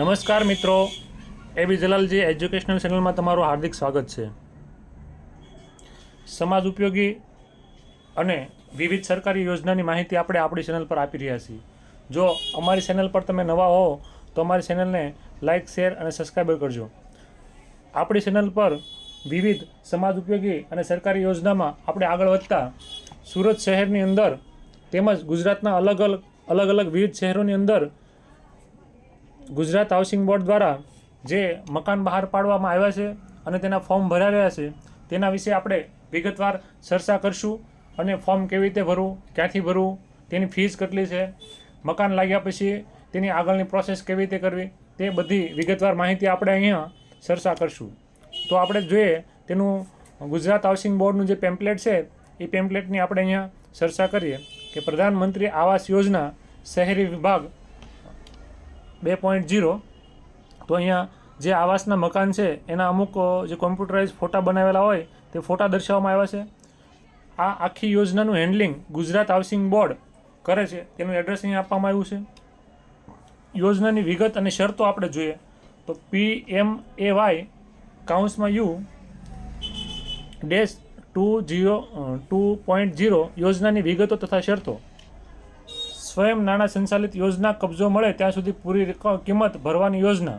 નમસ્કાર મિત્રો. એબી જલાલજી એજ્યુકેશનલ ચેનલમાં તમારું હાર્દિક સ્વાગત છે. સમાજ ઉપયોગી અને વિવિધ સરકારી યોજનાની માહિતી આપણે આપણી ચેનલ પર આપી રહ્યા છીએ. જો અમારી ચેનલ પર તમે નવા હો, તો અમારી ચેનલને લાઇક શેર અને સબસ્ક્રાઈબર કરજો. આપણી ચેનલ પર વિવિધ સમાજ ઉપયોગી અને સરકારી યોજનામાં આપણે આગળ વધતા સુરત શહેરની અંદર તેમજ ગુજરાતના અલગ અલગ અલગ અલગ વિવિધ શહેરોની અંદર ગુજરાત હાઉસિંગ બોર્ડ દ્વારા જે મકાન બહાર પાડવામાં આવ્યા છે અને તેના ફોર્મ ભરાઈ રહ્યા છે, તેના વિશે આપણે વિગતવાર ચર્ચા કરશું અને ફોર્મ કેવી રીતે ભરવું, ક્યાંથી ભરવું, તેની ફીસ કેટલી છે, મકાન લાગ્યા પછી તેની આગળની પ્રોસેસ કેવી રીતે કરવી, તે બધી વિગતવાર માહિતી આપણે અહીંયા ચર્ચા કરશું. તો આપણે જોઈએ તેનું ગુજરાત હાઉસિંગ બોર્ડનું જે પેમ્પલેટ છે, એ પેમ્પલેટની આપણે અહીંયા ચર્ચા કરીએ કે પ્રધાનમંત્રી આવાસ યોજના શહેરી વિભાગ બે પોઈન્ટ જીરો તો અહીંયા જે આવાસના મકાન છે, એના અમુક જે કોમ્પ્યુટરાઇઝ ફોટા બનાવેલા હોય, તે ફોટા દર્શાવવામાં આવ્યા છે. આ આખી યોજનાનું હેન્ડલિંગ ગુજરાત હાઉસિંગ બોર્ડ કરે છે. તેનું એડ્રેસ અહીંયા આપવામાં આવ્યું છે. યોજનાની વિગત અને શરતો આપણે જોઈએ. તો P M A Y કાઉન્સમાં U dash two zero two point zero યોજનાની વિગતો તથા શરતો. સ્વયં નાણાં સંચાલિત યોજના કબજો મળે, ત્યાં સુધી પૂરી કિંમત ભરવાની યોજના.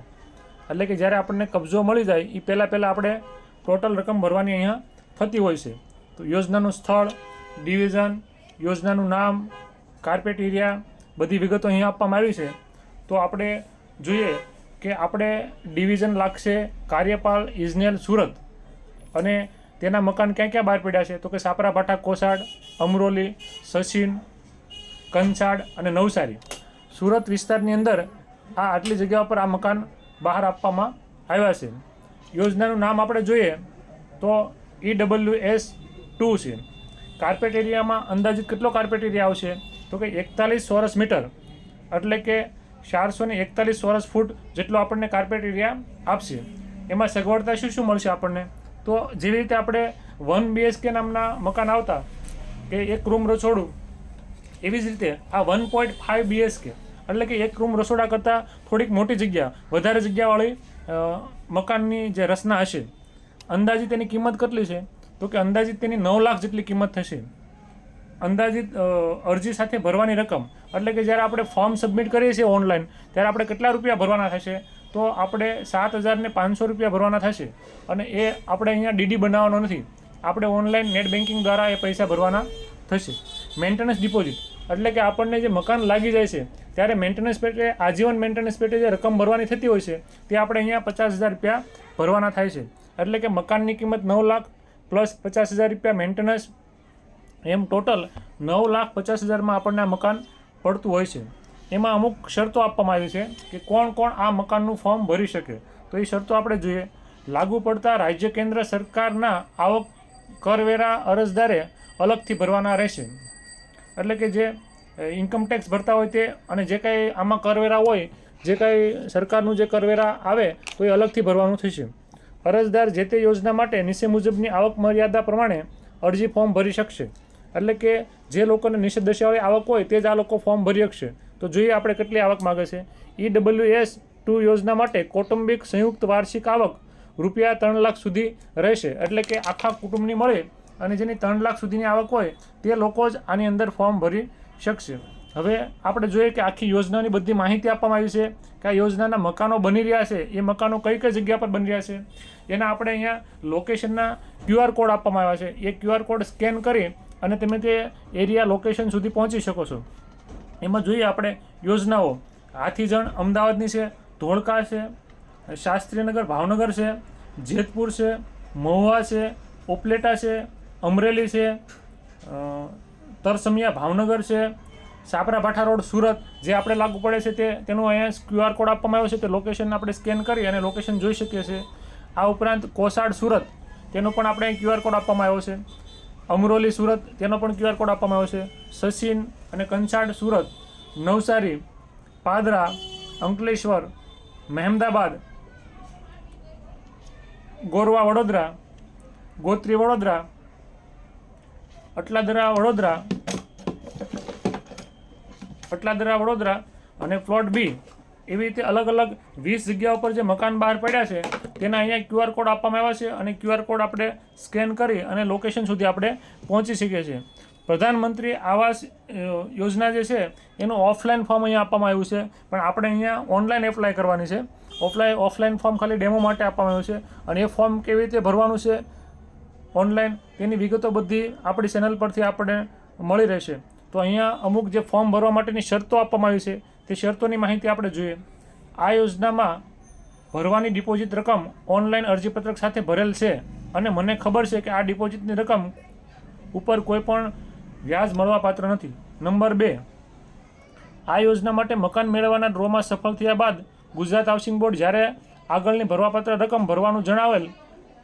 એટલે કે જ્યારે આપણને કબજો મળી જાય એ પહેલાં પહેલાં આપણે ટોટલ રકમ ભરવાની અહીંયા થતી હોય છે. તો યોજનાનું સ્થળ, ડિવિઝન, યોજનાનું નામ, કાર્પેટ એરિયા, બધી વિગતો અહીં આપવામાં આવી છે. તો આપણે જોઈએ કે આપણે ડિવિઝન લાગશે કાર્યપાલ ઇજનેલ સુરત. અને તેના મકાન ક્યાં ક્યાં બહાર પડ્યા છે? તો કે સાપરાભાઠા કોસાડ, અમરોલી, સચિન કંછાડ અને નવસારી. સુરત વિસ્તારની અંદર આ આટલી જગ્યા પર આ મકાન બહાર આપવામાં આવ્યા છે. યોજનાનું નામ આપણે જોઈએ તો ઈ ડબલ્યુ એસ ટુ છે. કાર્પેટ એરિયામાં અંદાજિત કેટલો કાર્પેટ એરિયા આવશે? તો કે એકતાલીસ ચોરસ મીટર. એટલે કે ચારસો ને એકતાલીસ ચોરસ ફૂટ જેટલો આપણને કાર્પેટ એરિયા આપશે. એમાં સગવડતા શું શું મળશે આપણને? તો જેવી રીતે આપણે વન બીએચકે નામના મકાન આવતા, કે એક રૂમ રસોડું એવી જ રીતે આ વન પોઈન્ટ ફાઇવ બીએસકે એટલે કે એક રૂમ રસોડા કરતાં થોડીક મોટી જગ્યા, વધારે જગ્યાવાળી મકાનની જે રચના હશે, અંદાજિત તેની કિંમત કેટલી છે? તો કે અંદાજિત તેની નવ લાખ જેટલી કિંમત થશે. અંદાજિત અરજી સાથે ભરવાની રકમ, એટલે કે જ્યારે આપણે ફોર્મ સબમિટ કરીએ છીએ ઓનલાઈન ત્યારે આપણે કેટલા રૂપિયા ભરવાના થશે? તો આપણે સાત હજારને પાંચસો રૂપિયા ભરવાના થશે. અને એ આપણે અહીંયા ડીડી બનાવવાનો નથી. આપણે ઓનલાઈન નેટ બેન્કિંગ દ્વારા એ પૈસા ભરવાના થશે. મેન્ટેનન્સ ડિપોઝિટ એટલે કે આપણને જે મકાન લાગી જાય છે, ત્યારે મેન્ટેનન્સ પેટે, આજીવન મેન્ટેનન્સ પેટે જે રકમ ભરવાની થતી હોય છે, તે આપણે અહીંયા પચાસ હજાર રૂપિયા ભરવાના થાય છે. એટલે કે મકાનની કિંમત નવ લાખ પ્લસ પચાસ હજાર રૂપિયા મેન્ટેનન્સ એમ ટોટલ નવ લાખ પચાસ હજારમાં આપણને આ મકાન પડતું હોય છે. એમાં અમુક શરતો આપવામાં આવી છે કે કોણ કોણ આ મકાનનું ફોર્મ ભરી શકે. તો એ શરતો આપણે જોઈએ. લાગુ પડતા રાજ્ય કેન્દ્ર સરકારના આવક કરવેરા અરજદારે અલગથી ભરવાના રહેશે. એટલે કે જે ઇન્કમ ટેક્સ ભરતા હોય તે અને જે કાંઈ આમાં કરવેરા હોય, જે કાંઈ સરકારનું જે કરવેરા આવે, તો એ અલગથી ભરવાનું થશે. અરજદાર જે તે યોજના માટે નીચે મુજબની આવક મર્યાદા પ્રમાણે અરજી ફોર્મ ભરી શકશે. એટલે કે જે લોકોને નિષેધ દશાવાળી આવક હોય તે જ આ લોકો ફોર્મ ભરી શકશે. તો જોઈએ આપણે કેટલી આવક માગે છે. ઈ ડબલ્યુ એસ ટુ યોજના માટે કૌટુંબિક સંયુક્ત વાર્ષિક આવક રૂપિયા ત્રણ લાખ સુધી રહેશે. એટલે કે આખા કુટુંબની મળે અને જેની ત્રણ લાખ સુધીની આવક હોય, તે લોકો જ આની અંદર ફોર્મ ભરી શકશે. હવે આપણે જોઈએ કે આખી યોજનાની બધી માહિતી આપવામાં આવી છે કે આ યોજનાના મકાનો બની રહ્યા છે. એ મકાનો કઈ કઈ જગ્યા પર બની રહ્યા છે? એના આપણે અહીંયા લોકેશનના ક્યુઆર કોડ આપવામાં આવ્યા છે. એ ક્યુઆર કોડ સ્કેન કરી અને તમે તે એરિયા લોકેશન સુધી પહોંચી શકો છો. એમાં જોઈએ આપણે યોજનાઓ. હાથીજણ અમદાવાદની છે, ધોળકા છે, શાસ્ત્રીનગર, ભાવનગર છે, જેતપુર છે, મહુવા છે, ઉપલેટા છે અમરેલી છે તરસમિયા ભાવનગર છે સાપરાભાઠા રોડ સુરત, જે આપણે લાગુ પડે છે તે, તેનું અહીંયા ક્યુઆર કોડ આપવામાં આવ્યો છે, તે લોકેશન આપણે સ્કેન કરી અને લોકેશન જોઈ શકીએ છીએ. આ ઉપરાંત કોસાડ સુરત, તેનો પણ આપણે ક્યુઆર કોડ આપવામાં આવ્યો છે. અમરોલી સુરત, તેનો પણ ક્યુઆર કોડ આપવામાં આવ્યો છે. સચિન અને કંસાડ સુરત, નવસારી, પાદરા, અંકલેશ્વર, મહેમદાબાદ, ગોરવા વડોદરા, ગોત્રી વડોદરા અટલાદરા, વડોદરા. અટલાદરા, વડોદરા અને પ્લોટ બી એવી રીતે અલગ અલગ વીસ જગ્યા ઉપર જે મકાન બહાર પડ્યા છે, તેના અહીંયા ક્યુઆર કોડ આપવામાં આવ્યા છે અને ક્યુઆર કોડ આપણે સ્કેન કરી અને લોકેશન સુધી આપણે પહોંચી શકીએ છીએ. પ્રધાનમંત્રી આવાસ યોજના જે છે, એનું ઓફલાઈન ફોર્મ અહીંયા આપવામાં આવ્યું છે. પણ આપણે અહીંયા ઓનલાઈન એપ્લાય કરવાની છે. ઓફલાઈન ઓફલાઈન ફોર્મ ખાલી ડેમો માટે આપવામાં આવ્યું છે. અને એ ફોર્મ કેવી રીતે ભરવાનું છે ઓનલાઈન તેની વિગતો બધી આપણી ચેનલ પરથી આપણે મળી રહેશે. તો અહીંયા અમુક જે ફોર્મ ભરવા માટેની શરતો આપવામાં આવી છે, તે શરતોની માહિતી આપણે જોઈએ. આ યોજનામાં ભરવાની ડિપોઝિટ રકમ ઓનલાઈન અરજીપત્રક સાથે ભરેલ છે અને મને ખબર છે કે આ ડિપોઝિટની રકમ ઉપર કોઈ પણ વ્યાજ મળવાપાત્ર નથી. નંબર બે, આ યોજના માટે મકાન મેળવવાના ડ્રોમાં સફળ થયા બાદ ગુજરાત હાઉસિંગ બોર્ડ જ્યારે આગળની ભરવાપાત્ર રકમ ભરવાનું જણાવેલ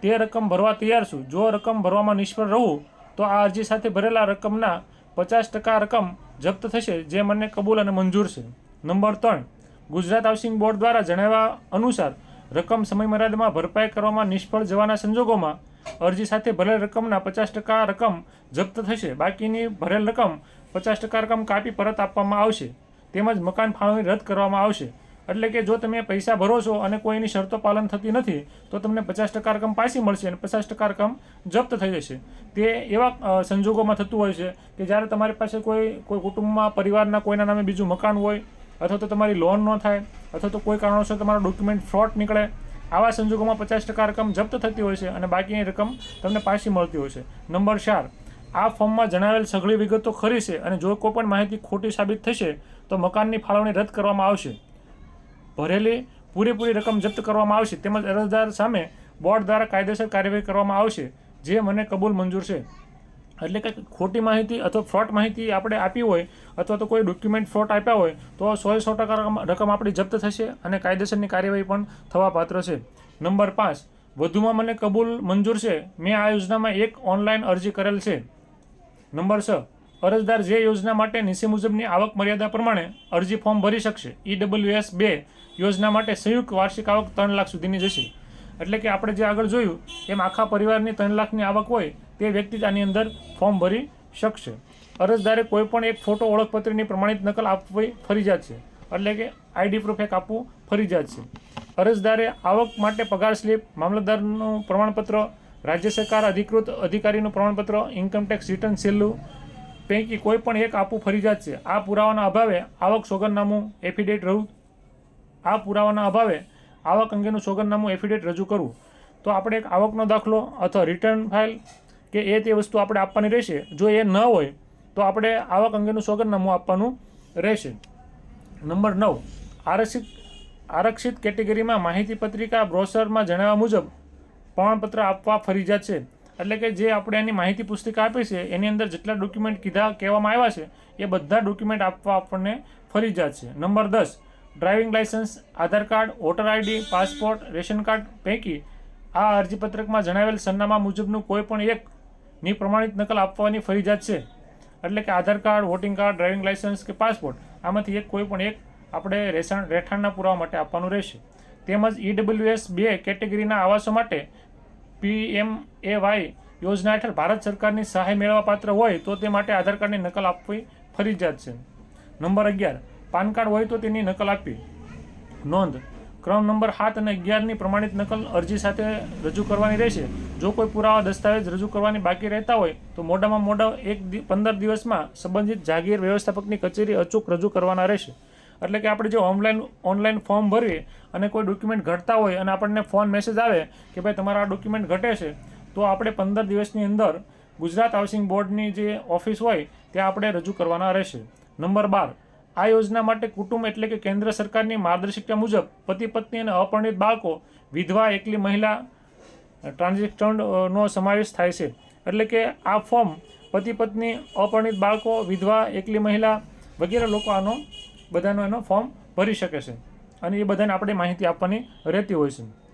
તે રકમ ભરવા તૈયાર છું. જો રકમ ભરવામાં નિષ્ફળ રહું, તો આ અરજી સાથે ભરેલા રકમના પચાસ ટકા રકમ જપ્ત થશે, જે મને કબૂલ અને મંજૂર છે. નંબર ત્રણ, ગુજરાત હાઉસિંગ બોર્ડ દ્વારા જણાવ્યા અનુસાર, રકમ સમયમર્યાદામાં ભરપાઈ કરવામાં નિષ્ફળ જવાના સંજોગોમાં અરજી સાથે ભરેલ રકમના પચાસ ટકા રકમ જપ્ત થશે. બાકીની ભરેલ રકમ પચાસ ટકા રકમ કાપી પરત આપવામાં આવશે. તેમજ મકાન ફાળવણી રદ કરવામાં આવશે. એટલે કે જો તમે પૈસા ભરો છો અને કોઈની શરતો પાલન થતી નથી, તો તમને પચાસ ટકા રકમ પાછી મળશે અને પચાસ ટકા રકમ જપ્ત થઈ જશે. તે એવા સંજોગોમાં થતું હોય છે કે જ્યારે તમારી પાસે કોઈ કોઈ કુટુંબમાં, પરિવારના કોઈના નામે બીજું મકાન હોય, અથવા તો તમારી લોન ન થાય, અથવા તો કોઈ કારણોસર તમારો ડોક્યુમેન્ટ ફ્રોડ નીકળે, આવા સંજોગોમાં પચાસ ટકા રકમ જપ્ત થતી હોય છે અને બાકીની રકમ તમને પાછી મળતી હોય છે. નંબર ચાર, આ ફોર્મમાં જણાવેલ સઘળી વિગતો ખરી છે અને જો કોઈ પણ માહિતી ખોટી સાબિત થશે, તો મકાનની ફાળવણી રદ કરવામાં આવશે. ભરેલી પૂરેપૂરી રકમ જપ્ત કરવામાં આવશે. તેમજ અરજદાર સામે બોર્ડ દ્વારા કાયદેસર કાર્યવાહી કરવામાં આવશે, જે મને કબૂલ મંજૂર છે. એટલે કે ખોટી માહિતી અથવા ફ્રોડ માહિતી આપણે આપી હોય અથવા તો કોઈ ડોક્યુમેન્ટ ફ્રોડ આપ્યા હોય, તો સો સો ટકા રકમ આપણી જપ્ત થશે અને કાયદેસરની કાર્યવાહી પણ થવા પાત્ર છે. નંબર પાંચ, વધુમાં મને કબૂલ મંજૂર છે. મેં આ યોજનામાં એક ઓનલાઈન અરજી કરેલ છે. નંબર છ, અરજદાર જે યોજના માટે નીચે મુજબની આવક મર્યાદા પ્રમાણે અરજી ફોર્મ ભરી શકશે. ઈડબ્લ્યુએસ બે યોજના માટે સંયુક્ત વાર્ષિક આવક ત્રણ લાખ સુધીની જશે. એટલે કે આપણે જે આગળ જોયું, એમ આખા પરિવારની ત્રણ લાખની આવક હોય, તે વ્યક્તિ આની અંદર ફોર્મ ભરી શકશે. અરજદારે કોઈપણ એક ફોટો ઓળખપત્રની પ્રમાણિત નકલ આપવી ફરજિયાત છે. એટલે કે આઈડી પ્રૂફ એક આપવું ફરજિયાત છે. અરજદારે આવક માટે પગાર સ્લીપ, મામલતદારનું પ્રમાણપત્ર, રાજ્ય સરકાર અધિકૃત અધિકારીનું પ્રમાણપત્ર ઇન્કમટેક્સ રિટર્ન છેલ્લું, પૈકી કોઈ પણ એક આપવું ફરજિયાત છે. આ પુરાવાના અભાવે આવક સોગંદનામું એફિડેટ રહું આ પુરાવાના અભાવે આવક અંગેનું સોગંદનામું એફિડેટ રજૂ કરવું. તો આપણે એક આવકનો દાખલો અથવા રિટર્ન ફાઇલ કે એ તે વસ્તુ આપણે આપવાની રહેશે. જો એ ન હોય, તો આપણે આવક અંગેનું સોગંદનામું આપવાનું રહેશે. નંબર નવ. આરક્ષિત આરક્ષિત કેટેગરીમાં માહિતી પત્રિકા બ્રોશરમાં જણાવ્યા મુજબ પ્રમાણપત્ર આપવા ફરજિયાત છે. એટલે કે જે આપણે એની માહિતી પુસ્તિકા આપી છે, એની અંદર જેટલા ડોક્યુમેન્ટ કીધા કહેવામાં આવ્યા છે, એ બધા ડોક્યુમેન્ટ આપવા આપણને ફરજિયાત છે. નંબર દસ. Driving licence Aadhaar card, voter ID, passport, ration card પૈકી આ અરજીપત્રકમાં જણાવેલ સરનામા મુજબનું કોઈ પણ એકની પ્રમાણિત નકલ આપવાની ફરજિયાત છે. એટલે કે Aadhaar card, voting card, driving licence કે પાસપોર્ટ, આમાંથી એક કોઈ પણ એક આપણે રેશન, રહેઠાણના પુરાવા માટે આપવાનું રહેશે. તેમજ ઈડબ્લ્યુએસ બે કેટેગરીના આવાસો માટે પીએમ એ વાય યોજના હેઠળ ભારત સરકારની સહાય મેળવવા પાત્ર હોય તો તે માટે આધાર કાર્ડની નકલ આપવી ફરજિયાત છે. નંબર અગિયાર. પાન કાર્ડ હોય તો તેની નકલ આપવી. નોંધ, ક્રમ નંબર સાત અને અગિયારની પ્રમાણિત નકલ અરજી સાથે રજૂ કરવાની રહેશે. જો કોઈ પુરાવા દસ્તાવેજ રજૂ કરવાની બાકી રહેતા હોય, તો મોડામાં મોડા એક પંદર દિવસમાં સંબંધિત જાગીર વ્યવસ્થાપકની કચેરી અચૂક રજૂ કરવાના રહેશે. એટલે કે આપણે જો ઓનલાઈન ઓનલાઈન ફોર્મ ભરીએ અને કોઈ ડોક્યુમેન્ટ ઘટતા હોય અને આપણને ફોન મેસેજ આવે કે ભાઈ તમારા આ ડોક્યુમેન્ટ ઘટે છે, તો આપણે પંદર દિવસની અંદર ગુજરાત હાઉસિંગ બોર્ડની જે ઓફિસ હોય, ત્યાં આપણે રજૂ કરવાના રહેશે. નંબર બાર આ યોજના માટે કુટુંબ એટલે કે કેન્દ્ર સરકારની માર્ગદર્શિકા મુજબ પતિ પત્ની અને અપરિણિત બાળકો, વિધવા, એકલી મહિલા ટ્રાન્ઝેક્શનનો સમાવેશ થાય છે. એટલે કે આ ફોર્મ પતિ પત્ની, અપરિણિત બાળકો, વિધવા, એકલી મહિલા વગેરે લોકો આનો, બધાનો એનો ફોર્મ ભરી શકે છે. અને એ બધાને આપણે માહિતી આપવાની રહેતી હોય છે.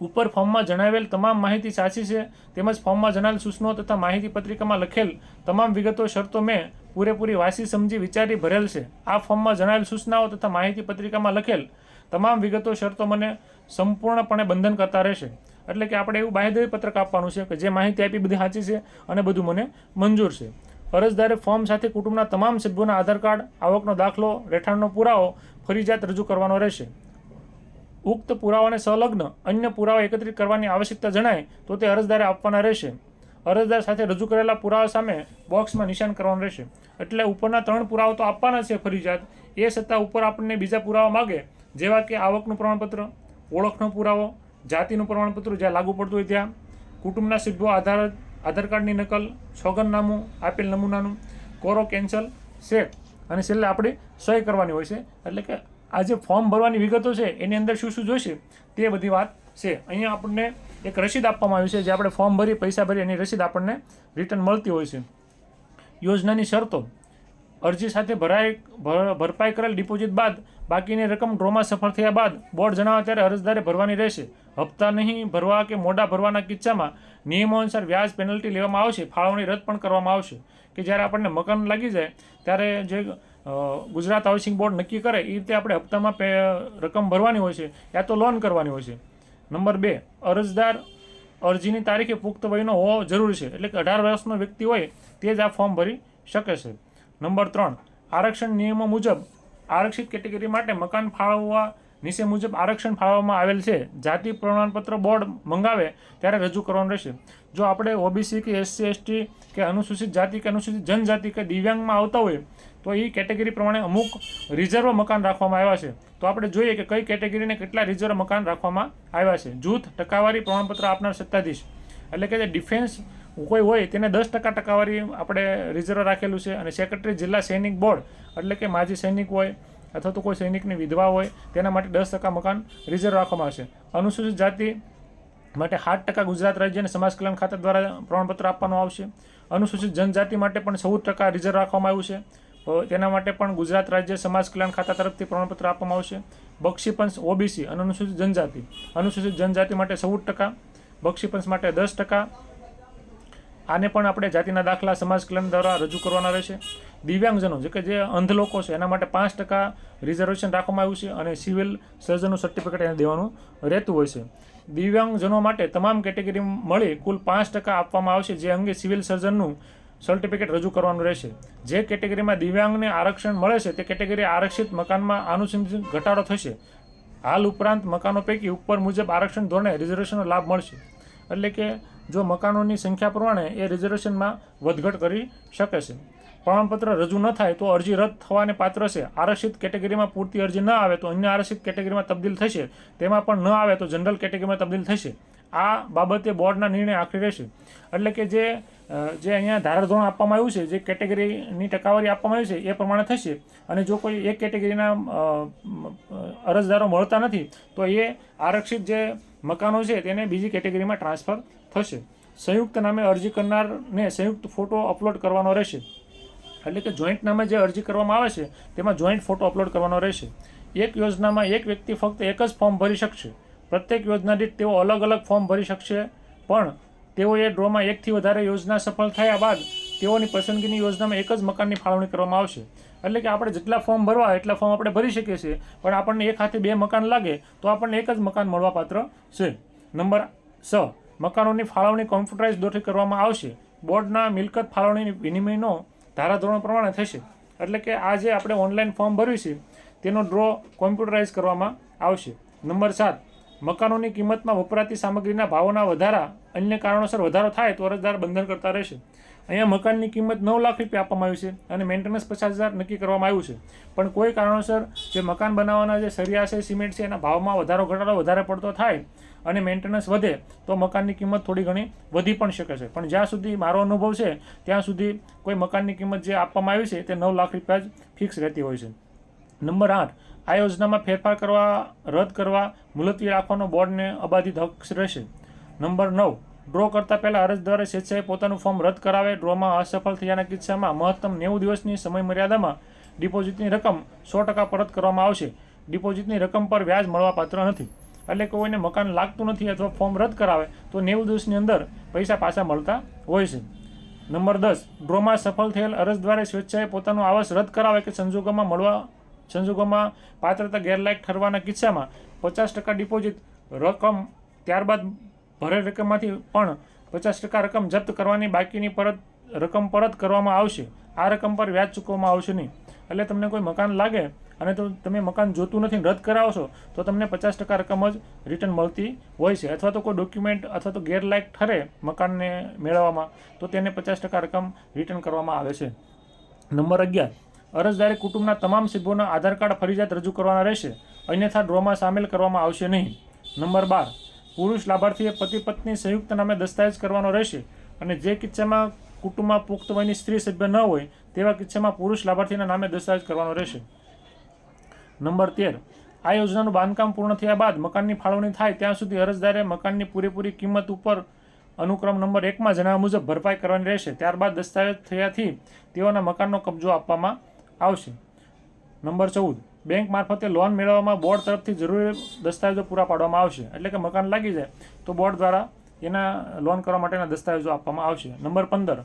ઉપર ફોર્મમાં જણાવેલ તમામ માહિતી સાચી છે, તેમજ ફોર્મમાં જણાવેલ સૂચનો તથા માહિતી પત્રિકામાં લખેલ તમામ વિગતો શરતો મેં પૂરેપૂરી વાંચી સમજી વિચારી ભરેલ છે. આ ફોર્મમાં જણાવેલ સૂચનાઓ તથા માહિતી પત્રિકામાં લખેલ તમામ વિગતો શરતો મને સંપૂર્ણપણે બંધન કરતા રહેશે. એટલે કે આપણે એવું બાહેધરી પત્રક આપવાનું છે કે જે માહિતી આપી બધી સાચી છે અને બધું મને મંજૂર છે. અરજદારે ફોર્મ સાથે કુટુંબના તમામ સભ્યોના આધાર કાર્ડ, આવકનો દાખલો, રહેઠાણનો પુરાવો ફરજિયાત રજૂ કરવાનો રહેશે. ઉક્ત પુરાવાને સંલગ્ન અન્ય પુરાવા એકત્રિત કરવાની આવશ્યકતા જણાય તો તે અરજદારે આપવાના રહેશે. અરજદાર સાથે રજૂ કરેલા પુરાવા સામે બોક્સમાં નિશાન કરવાનું રહેશે. એટલે ઉપરના ત્રણ પુરાવા તો આપવાના છે ફરજિયાત એ છતાં ઉપર આપણને બીજા પુરાવા માગે, જેવા કે આવકનું પ્રમાણપત્ર, ઓળખનો પુરાવો, જાતિનું પ્રમાણપત્ર જ્યાં લાગુ પડતું હોય ત્યાં, કુટુંબના સભ્યો આધાર આધાર કાર્ડની નકલ, સોગંદનામું, આપેલ નમૂનાનું, કોરો કેન્સલ, સેટ. અને છેલ્લે આપણે સહી કરવાની હોય છે. એટલે કે આ જે ફોર્મ ભરવાની વિગતો છે, એની અંદર શું શું જોઈશે, તે બધી વાત છે. અહીંયા આપણને એક રસીદ આપવામાં આવી છે, જે આપણે ફોર્મ ભરી, પૈસા ભરી, એની રસીદ આપણને રિટર્ન મળતી હોય છે. યોજનાની શરતો. અરજી સાથે ભરાઈ ભર- ભરપાઈ કરેલ ડિપોઝિટ બાદ બાકીની રકમ ડ્રોમાં સફળ થયા બાદ બોર્ડ જણાવે ત્યારે અરજદારે ભરવાની રહેશે. હપ્તા નહીં ભરવા કે મોડા ભરવાના કિસ્સામાં નિયમો અનુસાર વ્યાજ પેનલ્ટી લેવામાં આવશે ફાળવણી રદ પણ કરવામાં આવશે. કે જ્યારે આપણને મકાન લાગી જાય, ત્યારે જે ગુજરાત હાઉસિંગ બોર્ડ નક્કી કરે એ રીતે આપણે હપ્તામાં પે, રકમ ભરવાની હોય છે, યા તો લોન કરવાની હોય છે. નંબર બે, અરજદાર અરજીની તારીખે પુખ્ત વયનો હોવો જરૂરી છે, એટલે કે અઢાર વર્ષનો વ્યક્તિ હોય તે જ આ ફોર્મ ભરી શકે છે. નંબર ત્રણ, આરક્ષણ નિયમો મુજબ આરક્ષિત કેટેગરી માટે મકાન ફાળવવા નીચે મુજબ આરક્ષણ ફાળવવામાં આવેલ છે. જાતિ પ્રમાણપત્ર બોર્ડ મંગાવે ત્યારે રજૂ કરવાનું રહેશે. જો આપણે ઓબીસી કે એસસી, એસટી કે અનુસૂચિત જાતિ કે અનુસૂચિત જનજાતિ કે દિવ્યાંગમાં આવતા હોય તો એ કેટેગરી પ્રમાણે અમુક રિઝર્વ મકાન રાખવામાં આવ્યા છે. તો આપણે જોઈએ કે કઈ કેટેગરીને કેટલા રિઝર્વ મકાન રાખવામાં આવ્યા છે. જૂથ ટકાવારી પ્રમાણપત્ર આપનાર સત્તાધીશ. એટલે કે જે ડિફેન્સ કોઈ હોય તેને દસ ટકા ટકાવારી આપણે રિઝર્વ રાખેલું છે અને સેક્રેટરી જિલ્લા સૈનિક બોર્ડ, એટલે કે માજી સૈનિક હોય અથવા તો કોઈ સૈનિકની વિધવા હોય, તેના માટે દસ ટકા મકાન રિઝર્વ રાખવામાં આવશે. અનુસૂચિત જાતિ માટે સાત ટકા ગુજરાત રાજ્ય અને સમાજ કલ્યાણ ખાતા દ્વારા પ્રમાણપત્ર આપવાનું આવશે. અનુસૂચિત જનજાતિ માટે પણ ચૌદ ટકા રિઝર્વ રાખવામાં આવ્યું છે. તેના માટે પણ ગુજરાત રાજ્ય સમાજ કલ્યાણ ખાતા તરફથી પ્રમાણપત્ર આપવામાં આવશે. બક્ષીપંચ ઓબીસી અને અનુસૂચિત જનજાતિ. અનુસૂચિત જનજાતિ માટે ચૌદ ટકા બક્ષીપંચ માટે દસ ટકા. આને પણ આપણે જાતિના દાખલા સમાજ કલ્યાણ દ્વારા રજૂ કરવાના રહેશે. દિવ્યાંગજનો, જે કે જે અંધ લોકો છે, એના માટે પાંચ ટકા રિઝર્વેશન રાખવામાં આવ્યું છે અને સિવિલ સર્જનનું સર્ટિફિકેટ એને દેવાનું રહેતું હોય છે. દિવ્યાંગજનો માટે તમામ કેટેગરી મળી કુલ પાંચ ટકા આપવામાં આવશે, જે અંગે સિવિલ સર્જનનું સર્ટિફિકેટ રજૂ કરવાનું રહેશે. જે કેટેગરીમાં દિવ્યાંગને આરક્ષણ મળે છે, તે કેટેગરી આરક્ષિત મકાનમાં આનુષંગિક ઘટાડો થશે. હાલ ઉપરાંત મકાનો પૈકી ઉપર મુજબ આરક્ષણ ધોરણે રિઝર્વેશનનો લાભ મળશે. એટલે કે જો મકાનોની સંખ્યા પ્રમાણે એ રિઝર્વેશનમાં વધઘટ કરી શકે છે. પ્રમાણપત્ર રજૂ ન થાય તો અરજી રદ થવાને પાત્ર છે. આરક્ષિત કેટેગરીમાં પૂરતી અરજી ન આવે તો અન્ય આરક્ષિત કેટેગરીમાં તબદીલ થશે. તેમાં પણ ન આવે તો જનરલ કેટેગરીમાં તબદીલ થશે. આ બાબતે બોર્ડના નિર્ણય આખરી રહેશે. એટલે કે જે જે અહીંયા ધારાધોરણ આપવામાં આવ્યું છે, જે કેટેગરીની ટકાવારી આપવામાં આવી છે, એ પ્રમાણે થશે. અને જો કોઈ એક કેટેગરીના અરજદારો મળતા નથી, તો એ આરક્ષિત જે મકાનો છે, તેને બીજી કેટેગરીમાં ટ્રાન્સફર થશે. સંયુક્ત નામે અરજી કરનારને સંયુક્ત ફોટો અપલોડ કરવાનો રહેશે. એટલે કે જોઈન્ટ નામે જે અરજી કરવામાં આવે છે, તેમાં જોઈન્ટ ફોટો અપલોડ કરવાનો રહેશે. એક યોજનામાં એક વ્યક્તિ ફક્ત એક જ ફોર્મ ભરી શકશે. પ્રત્યેક યોજના દીઠ તેઓ અલગ અલગ ફોર્મ ભરી શકશે. પણ તેઓએ ડ્રોમાં એકથી વધારે યોજના સફળ થયા બાદ તેઓની પસંદગીની યોજનામાં એક જ મકાનની ફાળવણી કરવામાં આવશે. એટલે કે આપણે જેટલા ફોર્મ ભરવા એટલા ફોર્મ આપણે ભરી શકીએ છીએ. પણ આપણને એક હાથે બે મકાન લાગે તો આપણને એક જ મકાન મળવાપાત્ર છે. નંબર છ. મકાનોની ફાળવણી કોમ્પ્યુટરાઇઝ દોરથી કરવામાં આવશે. બોર્ડના મિલકત ફાળવણી વિનિમયનો ધારાધોરણ પ્રમાણે થશે. એટલે કે આ જે આપણે ઓનલાઈન ફોર્મ ભર્યું છે. તેનો ડ્રો કોમ્પ્યુટરાઇઝ કરવામાં આવશે. નંબર સાત. મકાનોની કિંમતમાં વપરાતી સામગ્રીના ભાવોના વધારા, અન્ય કારણોસર વધારો થાય તો અરજદાર બંધન કરતા રહેશે. અહીંયા મકાનની કિંમત નવ લાખ રૂપિયા આપવામાં આવી છે અને મેન્ટેનન્સ પચાસ હજાર નક્કી કરવામાં આવ્યું છે. પણ કોઈ કારણોસર જે મકાન બનાવવાના જે સરિયા છે, સિમેન્ટ છે, એના ભાવમાં વધારો ઘટાડો, વધારે પડતો થાય અને મેન્ટેનન્સ વધે, તો મકાનની કિંમત થોડી ઘણી વધી પણ શકે છે. પણ જ્યાં સુધી મારો અનુભવ છે, ત્યાં સુધી કોઈ મકાનની કિંમત જે આપવામાં આવી છે, તે નવ લાખ રૂપિયા જ ફિક્સ રહેતી હોય છે. નંબર આઠ આ યોજનામાં ફેરફાર કરવા, રદ કરવા, મુલતવી રાખવાનો બોર્ડને અબાધિત હક રહેશે. નંબર નવ, ડ્રો કરતા પહેલા અરજદારે સ્વેચ્છાએ પોતાનું ફોર્મ રદ કરાવે, ડ્રોમાં અસફળ થયાના કિસ્સામાં મહત્તમ નેવું દિવસની સમય મર્યાદામાં ડિપોઝિટની રકમ સો ટકા પરત કરવામાં આવશે. ડિપોઝિટની રકમ પર વ્યાજ મળવાપાત્ર નથી. એટલે કોઈને મકાન લાગતું નથી અથવા ફોર્મ રદ કરાવે, તો નેવું દિવસની અંદર પૈસા પાછા મળતા હોય છે. નંબર દસ, ડ્રોમાં સફળ થયેલ અરજદારે સ્વેચ્છાએ પોતાનું આવાસ રદ કરાવે કે સંજોગોમાં મળવા સંજોગોમાં પાત્રતા ગેરલાયક ઠરવાના કિસ્સામાં પચાસ ટકા ડિપોઝિટ રકમ ત્યારબાદ ભરેલ રકમમાંથી પણ પચાસ ટકા રકમ જપ્ત કરવાની બાકીની પરત, રકમ પરત કરવામાં આવશે. આ રકમ પર વ્યાજ ચૂકવવામાં આવશે નહીં. એટલે તમને કોઈ મકાન લાગે અને તો તમે મકાન જોતું નથી રદ કરાવશો તો તમને પચાસ ટકા રકમ જ રિટર્ન મળતી હોય છે. અથવા તો કોઈ ડોક્યુમેન્ટ અથવા તો ગેરલાયક ઠરે મકાનને મેળવવામાં, તો તેને પચાસ ટકા રકમ રિટર્ન કરવામાં આવે છે. નંબર અગિયાર. અરજદારે કુટુંબના તમામ સભ્યોના આધાર કાર્ડ ફરજિયાત રજૂ કરવાના રહેશે. અન્યથા ડ્રોમાં સામેલ કરવામાં આવશે નહીં. નંબર બાર. પુરુષ લાભાર્થીએ પતિ પત્ની સંયુક્ત નામે દસ્તાવેજ કરવાનો રહેશે અને જે કિસ્સામાં કુટુંબમાં પુખ્ત વયની સ્ત્રી સભ્ય ન હોય, તેવા કિસ્સામાં પુરુષ લાભાર્થીના નામે દસ્તાવેજ કરવાનો રહેશે. નંબર તેર. આ યોજનાનું બાંધકામ પૂર્ણ થયા બાદ મકાનની ફાળવણી થાય ત્યાં સુધી અરજદારે મકાનની પૂરેપૂરી કિંમત ઉપર અનુક્રમ નંબર એકમાં જણાવ્યા મુજબ ભરપાઈ કરવાની રહેશે. ત્યારબાદ દસ્તાવેજ થયાથી તેઓના મકાનનો કબજો આપવામાં આવશે. નંબર ચૌદ. બેંક મારફતે લોન મેળવવામાં બોર્ડ તરફથી જરૂરી દસ્તાવેજો પૂરા પાડવામાં આવશે. એટલે કે મકાન લાગી જાય, તો બોર્ડ દ્વારા એના લોન કરવા માટેના દસ્તાવેજો આપવામાં આવશે. નંબર પંદર.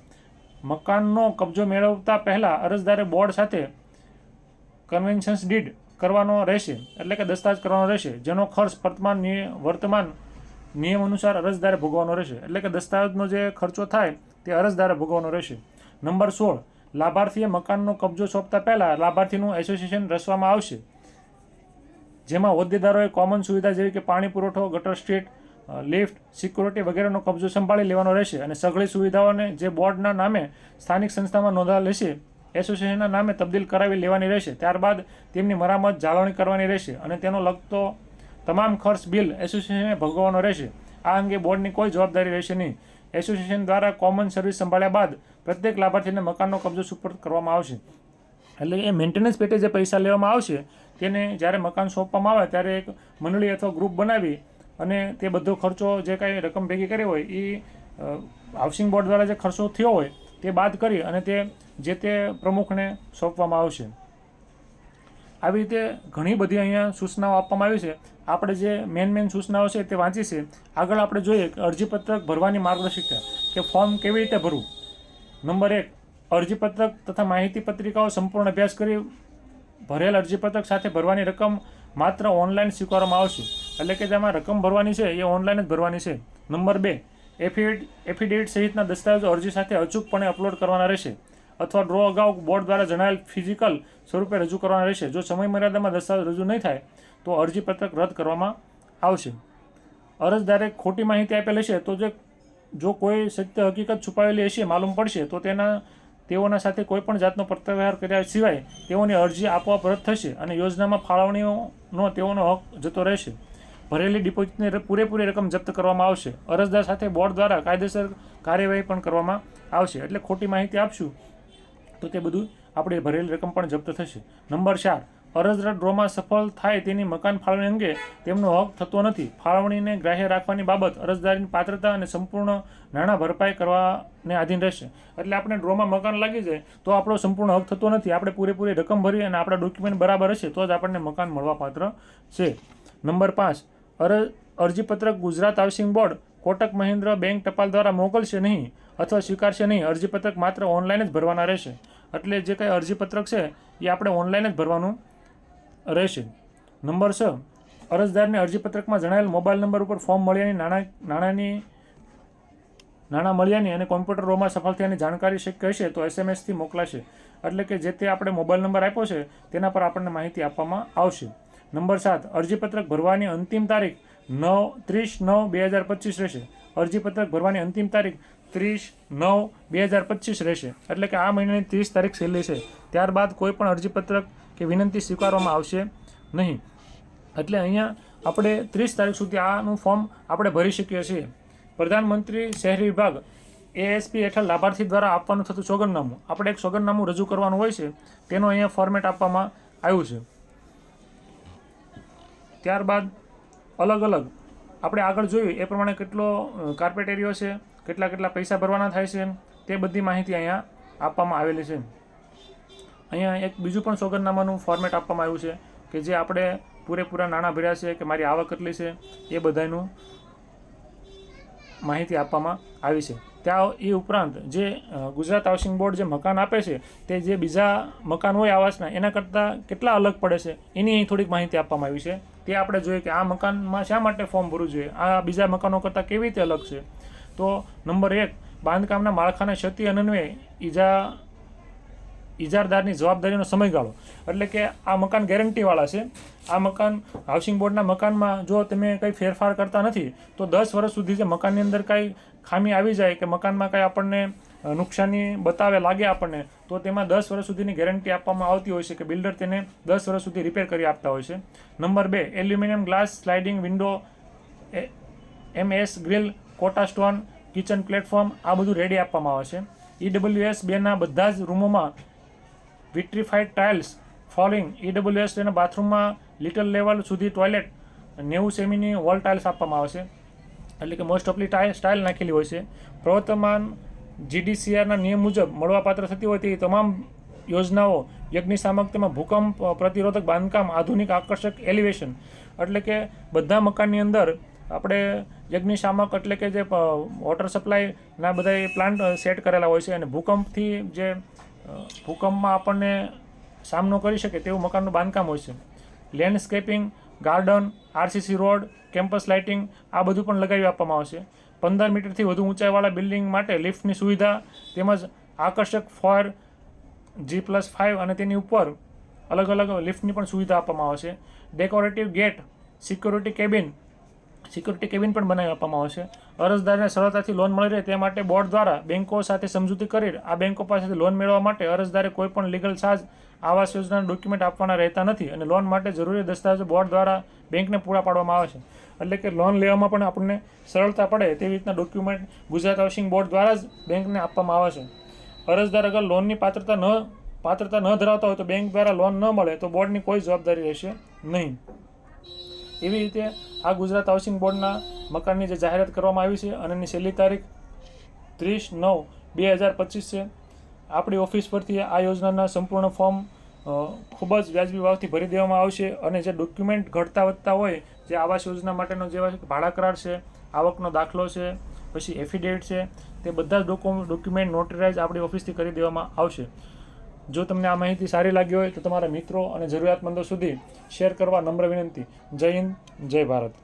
મકાનનો કબજો મેળવતા પહેલાં અરજદારે બોર્ડ સાથે કન્વેન્શન્સ ડીડ કરવાનો રહેશે. એટલે કે દસ્તાવેજ કરવાનો રહેશે, જેનો ખર્ચ વર્તમાન વર્તમાન નિયમ અનુસાર અરજદારે ભોગવવાનો રહેશે. એટલે કે દસ્તાવેજનો જે ખર્ચો થાય, તે અરજદારે ભોગવવાનો રહેશે. નંબર સોળ. લાભાર્થીએ મકાનનો કબજો સોંપતા પહેલાં લાભાર્થીનું એસોસિએશન રચવામાં આવશે, જેમાં હોદ્દેદારોએ કોમન સુવિધા જેવી કે પાણી પુરવઠો, ગટર સ્ટ્રીટ લિફ્ટ, સિક્યુરિટી વગેરેનો કબજો સંભાળી લેવાનો રહેશે અને સઘળી સુવિધાઓને જે બોર્ડના નામે સ્થાનિક સંસ્થામાં નોંધાવેલ લેશે એસોસિએશનના નામે તબદીલ કરાવી લેવાની રહેશે. ત્યારબાદ તેમની મરામત જાળવણી કરવાની રહેશે અને તેનો લગતો તમામ ખર્ચ બિલ એસોસિએશને ભોગવવાનો રહેશે. આ અંગે બોર્ડની કોઈ જવાબદારી રહેશે નહીં. એસોસિએશન દ્વારા કોમન સર્વિસ સંભાળ્યા બાદ પ્રત્યેક લાભાર્થીને મકાનનો કબજો સુપરત કરવામાં આવશે. એટલે એ મેન્ટેનન્સ પેટે જે પૈસા લેવામાં આવશે, તેને જ્યારે મકાન સોંપવામાં આવે ત્યારે એક મંડળી અથવા ગ્રુપ બનાવી અને તે બધો ખર્ચો જે કાંઈ રકમ ભેગી કરી હોય એ હાઉસિંગ બોર્ડ દ્વારા જે ખર્ચો થયો હોય તે બાદ કરી અને તે જે તે પ્રમુખને સોંપવામાં આવશે. આવી રીતે ઘણી બધી અહીંયા સૂચનાઓ આપવામાં આવી છે. આપણે જે મેન મેન સૂચનાઓ છે તે વાંચી છે. આગળ આપણે જોઈએ કે અરજીપત્રક ભરવાની માર્ગદર્શિકા કે ફોર્મ કેવી રીતે ભરવું? નંબર એક અરજીપત્રક તથા માહિતી પત્રિકાઓ સંપૂર્ણ અભ્યાસ કરી ભરેલ અરજીપત્રક સાથે ભરવાની રકમ માત્ર ઓનલાઈન સ્વીકારવામાં આવશે. એટલે કે જેમાં રકમ ભરવાની છે, એ ઓનલાઈન જ ભરવાની છે. નંબર બે એફિડ એફિડેવિટ સહિતના દસ્તાવેજો અરજી સાથે અચૂકપણે અપલોડ કરવાના રહેશે અથવા ડ્રો અગાઉ બોર્ડ દ્વારા જણાવેલ ફિઝિકલ સ્વરૂપે રજૂ કરવાના રહેશે. જો સમય મર્યાદામાં દસ્તાવેજ રજૂ નહીં થાય, તો અરજીપત્રક રદ કરવામાં આવશે. અરજદારે ખોટી માહિતી આપેલ હશે તો જે જો કોઈ સત્ય હકીકત છુપાવેલી હશે, માલુમ પડશે, તો તેના, તેઓના સાથે કોઈ પણ જાતનો પત્રવ્યવહાર કર્યા સિવાય તેઓની અરજી આપોઆપ રદ થશે અને યોજનામાં ફાળવણીઓનો તેઓનો હક જતો રહેશે. ભરેલી ડિપોઝિટની પૂરેપૂરી રકમ જપ્ત કરવામાં આવશે. અરજદાર સાથે બોર્ડ દ્વારા કાયદેસર કાર્યવાહી પણ કરવામાં આવશે. એટલે ખોટી માહિતી આપશું, તો તે બધું આપણે ભરેલી રકમ પણ જપ્ત થશે. નંબર ચાર અરજદાર ડ્રોમાં સફળ થાય તેની મકાન ફાળવણી અંગે તેમનો હક થતો નથી. ફાળવણીને ગ્રાહ્ય રાખવાની બાબત અરજદારની પાત્રતા અને સંપૂર્ણ નાણાં ભરપાઈ કરવાને આધીન રહેશે. એટલે આપણે ડ્રોમાં મકાન લાગી જાય તો આપણો સંપૂર્ણ હક થતો નથી. આપણે પૂરેપૂરી રકમ ભરી અને આપણા ડોક્યુમેન્ટ બરાબર હશે, તો જ આપણને મકાન મળવા પાત્ર છે. નંબર પાંચ, અરજ, અરજીપત્રક Gujarat housing board Kotak Mahindra bank ટપાલ દ્વારા મોકલશે નહીં અથવા સ્વીકારશે નહીં, અરજીપત્રક માત્ર ઓનલાઈન જ ભરવાના રહેશે. એટલે જે કંઈ અરજીપત્રક છે, એ આપણે ઓનલાઈન જ ભરવાનું રહેશે. નંબર છ, અરજદારને અરજીપત્રકમાં જણાવેલ મોબાઈલ નંબર ઉપર ફોર્મ મળ્યાની નાણાં, નાણાંની, નાણાં મળ્યાની અને કોમ્પ્યુટર રોમાં સફળ થયાની જાણકારી શક્ય હશે તો એસએમએસથી મોકલાશે. એટલે કે જે તે આપણે મોબાઈલ નંબર આપ્યો છે, તેના પર આપણને માહિતી આપવામાં આવશે. નંબર સાત, અરજીપત્રક ભરવાની અંતિમ તારીખ નવ ત્રીસ નવ બે હજાર પચીસ રહેશે. અરજીપત્રક ભરવાની અંતિમ તારીખ ત્રીસ નવ બે હજાર પચીસ રહેશે. એટલે કે આ મહિનાની ત્રીસ તારીખ છેલ્લી છે. ત્યારબાદ કોઈ પણ અરજીપત્રક કે વિનંતી સ્વીકારવામાં આવશે નહીં. એટલે અહીંયા આપણે ત્રીસ તારીખ સુધી આનું ફોર્મ આપણે ભરી શકીએ છીએ. પ્રધાનમંત્રી શહેરી વિભાગ, એએસપી હેઠળ લાભાર્થી દ્વારા આપવાનું થતું સોગંદનામું. આપણે એક સોગંદનામું રજૂ કરવાનું હોય છે, તેનું અહીંયા ફોર્મેટ આપવામાં આવ્યું છે. ત્યારબાદ અલગ અલગ. આપણે આગળ જોયું, એ પ્રમાણે કેટલો કાર્પેટ એરિયો છે, કેટલા કેટલા પૈસા ભરવાના થાય છે, તે બધી માહિતી અહીંયા આપવામાં આવેલી છે. અહીંયા એક બીજું પણ સોગંદનામાનું ફોર્મેટ આપવામાં આવ્યું છે કે જે આપણે પૂરેપૂરા નાણાં ભર્યા છે, કે મારી આવક કેટલી છે, એ બધાનું માહિતી આપવામાં આવી છે. ત્યાં એ ઉપરાંત જે ગુજરાત હાઉસિંગ બોર્ડ જે મકાન આપે છે, તે જે બીજા મકાન હોય આવાસના એના કરતાં કેટલા અલગ પડે છે, એની અહીં થોડીક માહિતી આપવામાં આવી છે. તે આપણે જોઈએ કે આ મકાનમાં શા માટે ફોર્મ ભરવું જોઈએ, આ બીજા મકાનો કરતાં કેવી રીતે અલગ છે? તો નંબર એક, બાંધકામના માળખાને ક્ષતિ અનન્વે ઈજા ઇજારદારની જવાબદારીનો સમયગાળો એટલે કે આ મકાન ગેરંટીવાળા છે. આ મકાન હાઉસિંગ બોર્ડના મકાનમાં જો તમે કંઈ ફેરફાર કરતા નથી, તો દસ વર્ષ સુધી જે મકાનની અંદર કાંઈ ખામી આવી જાય કે મકાનમાં કાંઈ આપણને નુકસાની બતાવે લાગે આપણને, તો તેમાં દસ વર્ષ સુધીની ગેરંટી આપવામાં આવતી હોય છે કે બિલ્ડર તેને દસ વર્ષ સુધી રિપેર કરી આપતા હોય છે. નંબર બે, aluminium glass sliding window MS grill, Kota stone, kitchen platform આ બધું રેડી આપવામાં આવે છે. ઈડબ્લ્યુએસ બેના બધા જ રૂમોમાં વિટ્રીફાઈડ ટાઇલ્સ, ફોલિંગ ઈડબ્લ્યુએસ તેના બાથરૂમમાં લિટલ લેવલ સુધી ટોયલેટ નેવું સેમીની વોલ ટાઇલ્સ આપવામાં આવશે એટલે કે મોસ્ટ ઓફલી ટાઇલ સ્ટાઇલ નાખેલી હોય છે. પ્રવર્તમાન જીડીસીઆરના નિયમ મુજબ મળવાપાત્ર થતી હોય તેવી તમામ યોજનાઓ યજ્ઞિશામક તેમાં ભૂકંપ પ્રતિરોધક બાંધકામ, આધુનિક આકર્ષક એલિવેશન એટલે કે બધા મકાનની અંદર આપણે યજ્ઞિશામક એટલે કે જે વોટર સપ્લાયના બધા પ્લાન્ટ સેટ કરેલા હોય છે અને ભૂકંપથી જે ભૂકંપમાં આપણને સામનો કરી શકે તેવું મકાનનું બાંધકામ હોય છે. Landscaping garden RCC road campus lighting આ બધું પણ લગાવી આપવામાં આવશે. પંદર મીટરથી વધુ ઊંચાઈવાળા બિલ્ડિંગ માટે લિફ્ટની સુવિધા તેમજ આકર્ષક ફોર જી પ્લસ ફાઇવ અને તેની ઉપર અલગ અલગ લિફ્ટની પણ સુવિધા આપવામાં આવશે. Decorative gate security cabin security cabin પણ બનાવી આપવામાં આવશે. અરજદારને સરળતાથી લોન મળી રહે તે માટે બોર્ડ દ્વારા બેન્કો સાથે સમજૂતી કરી આ બેન્કો પાસેથી લોન મેળવવા માટે અરજદારે કોઈ પણ લીગલ ચાર્જ આવાસ યોજનાના ડોક્યુમેન્ટ આપવાના રહેતા નથી અને લોન માટે જરૂરી દસ્તાવેજો બોર્ડ દ્વારા બેંકને પૂરા પાડવામાં આવે છે. એટલે કે લોન લેવામાં પણ આપણને સરળતા પડે તેવી રીતના ડોક્યુમેન્ટ ગુજરાત હાઉસિંગ બોર્ડ દ્વારા જ બેંકને આપવામાં આવે છે. અરજદાર અગર લોનની પાત્રતા ન પાત્રતા ન ધરાવતા હોય તો બેંક દ્વારા લોન ન મળે તો બોર્ડની કોઈ જવાબદારી રહેશે નહીં. એવી રીતે આ ગુજરાત હાઉસિંગ બોર્ડના મકાનની જે જાહેરાત કરવામાં આવી છે અને એની છેલ્લી તારીખ ત્રીસ નવ બે હજાર પચીસ છે, આપણી ઓફિસ પરથી આ યોજનાના સંપૂર્ણ ફોર્મ ખૂબ જ વ્યાજબી ભાવથી ભરી દેવામાં આવશે અને જે ડોક્યુમેન્ટ ઘટતા વધતા હોય, જે આવાસ યોજના માટેનો જેવા ભાડા કરાર છે, આવકનો દાખલો છે, પછી એફિડેવિટ છે, તે બધા જ ડોક્યુમેન્ટ નોટરાઇઝ આપણી ઓફિસથી કરી દેવામાં આવશે. જો તમને આ માહિતી સારી લાગી હોય તો તમારા મિત્રો અને જરૂરિયાતમંદો સુધી શેર કરવા નમ્ર વિનંતી. જય હિન્દ, જય ભારત.